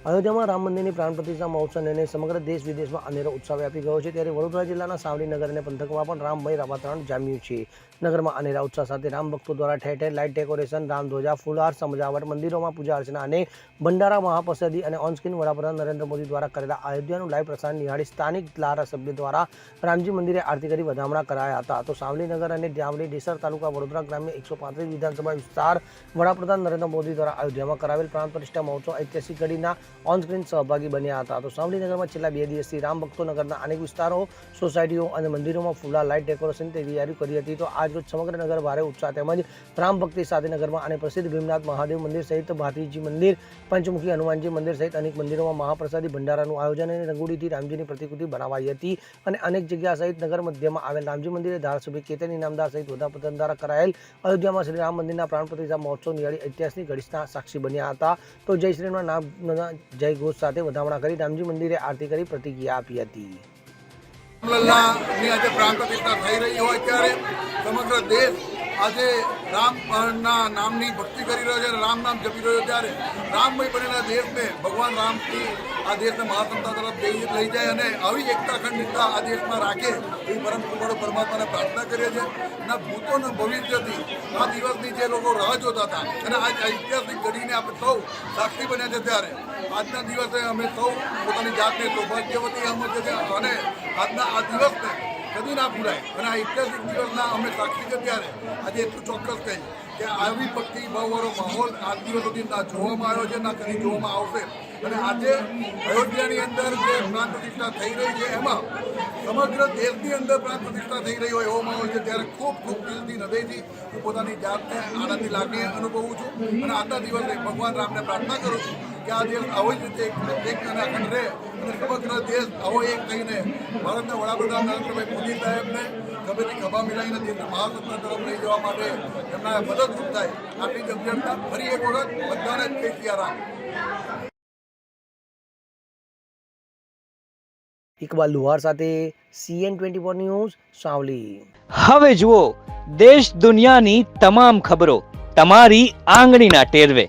અયોધ્યામાં રામ મંદિરની પ્રાણ પ્રતિષ્ઠા મહોત્સવને સમગ્ર દેશ વિદેશમાં અનેરો ઉત્સાહ વ્યાપી ગયો છે. ત્યારે વડોદરા જિલ્લાના સાવલી અને પંથકમાં પણ રામમય વાતાવરણ જામ્યું છે. નગરમાં અનેરા ઉત્સાહ સાથે રામ ભક્તો દ્વારા ઠેર ઠેર લાઇટ ડેકોરેશન રામધ્વજા ફૂલહાર, સમજાવટ, મંદિરોમાં પૂજા અર્ચના અને ભંડારા, મહાપ્રસાદી અને ઓનસ્ક્રીન વડાપ્રધાન નરેન્દ્ર મોદી દ્વારા કરેલા અયોધ્યાનું લાઈવ પ્રસારણ નિહાળી સ્થાનિક ધારાસભ્ય દ્વારા રામજી મંદિરે આરતી કરી વધામણા કરાયા હતા. તો સાવલી અને જામડી ડેસર તાલુકા વડોદરા ગ્રામ્ય એકસો પાંત્રીસ વિધાનસભા વિસ્તાર વડાપ્રધાન નરેન્દ્ર મોદી દ્વારા અયોધ્યામાં કરાવેલ પ્રાણ પ્રતિષ્ઠા મહોત્સવ ઐતિહાસિક ઘડીના ઓનસ્ક્રીન સહભાગી બન્યા હતા. તો સાવલીનગરમાં છેલ્લા બે દિવસથી રામ ભક્તો નગરના અનેક વિસ્તારો, સોસાયટીઓ અને મંદિરોમાં ફૂલા લાઇટ ડેકોરેશનની તૈયારી કરી હતી. તો આજરોજ સમગ્ર નગર ભારે ઉત્સાહ તેમજ રામ ભક્તિ સાથે નગરમાં અને પ્રસિદ્ધ ભીમનાથ મહાદેવ મંદિર સહિત ભારતીજી મંદિર, પંચમુખી હનુમાનજી મંદિર સહિત અનેક મંદિરોમાં મહાપ્રસાદી ભંડારાનું આયોજન અને રંગોળીથી રામજીની પ્રતિકૃતિ બનાવાઈ હતી અને અનેક જગ્યા સહિત નગર મધ્યમાં આવેલ રામજી મંદિરે ધારાસભ્ય કેતન ઇનામદાર સહિત વડાપ્રધાન દ્વારા કરાયેલ અયોધ્યામાં શ્રી રામ મંદિરના પ્રાણ પ્રતિષ્ઠા મહોત્સવ નિહાળી ઐતિહાસિક ઘડીના સાક્ષી બન્યા હતા. તો જય શ્રીના નામ જય ઘોષ સાથે વધામણા કરી રામજી મંદિરે આરતી કરી પ્રતિક્રિયા આપી હતી. પ્રાણ થઈ રહી હોય ત્યારે સમગ્ર દેશ આજે રામના નામની ભક્તિ કરી રહ્યો છે રામ નામ જપી રહ્યો ત્યારે રામમય બનેલા દેશને ભગવાન રામથી આ દેશને મહાસત્તા તરફ લઈ જાય અને આવી એકતા અખંડિતતા આ દેશમાં રાખે એ પરમ કૃપાળુ પરમાત્માને પ્રાર્થના કરીએ છીએ. ના ભૂતોના ભવિષ્યથી આ દિવસની જે લોકો રાહ જોતા હતા અને આ ઐતિહાસિક ઘડીને આપણે સૌ સાક્ષી બન્યા છે ત્યારે. આજના દિવસે અમે સૌ પોતાની જાતને સૌભાગ્યવતી સમજીએ છીએ અને આજના આ દિવસને કદી ના ભૂલાય. અને આ ઐતિહાસિક દિવસના અમે સાક્ષી છે ત્યારે આજે એટલું ચોક્કસ કહી કે આવી ભક્તિ ભાવવાળો માહોલ આ દિવસ સુધી ના જોવામાં આવ્યો છે, ના કદી જોવામાં આવશે. અને આજે અયોધ્યાની અંદર જે પ્રાણ પ્રતિષ્ઠા થઈ રહી છે, એમાં સમગ્ર દેશની અંદર પ્રાણ પ્રતિષ્ઠા થઈ રહી હોય એવો માહોલ છે, ત્યારે ખૂબ ખૂબ દિલથી, હૃદયથી હું પોતાની જાતને આનંદની લાગણી અનુભવું છું. અને આજના દિવસે ભગવાન રામને પ્રાર્થના કરું છું કે આ દેશ આવો જ રીતે એક- અને અખંડ રહે અને સમગ્ર દેશ આવો એક થઈને ભારતના વડાપ્રધાન નરેન્દ્રભાઈ મોદી સાહેબને ખભેથી ખભા મિલાવીને દેશને મહાસત્તા તરફ લઈ જવા માટે એમના મદદરૂપ થાય. આટલી જ અભ્યર્થના ફરી એક વખત બધાને જ સિયારામ ઇકબાલ લુહાર સાથે CN twenty four news Savli. હવે જુઓ દેશ દુનિયાની તમામ ખબરો તમારી આંગળીના ટેરવે.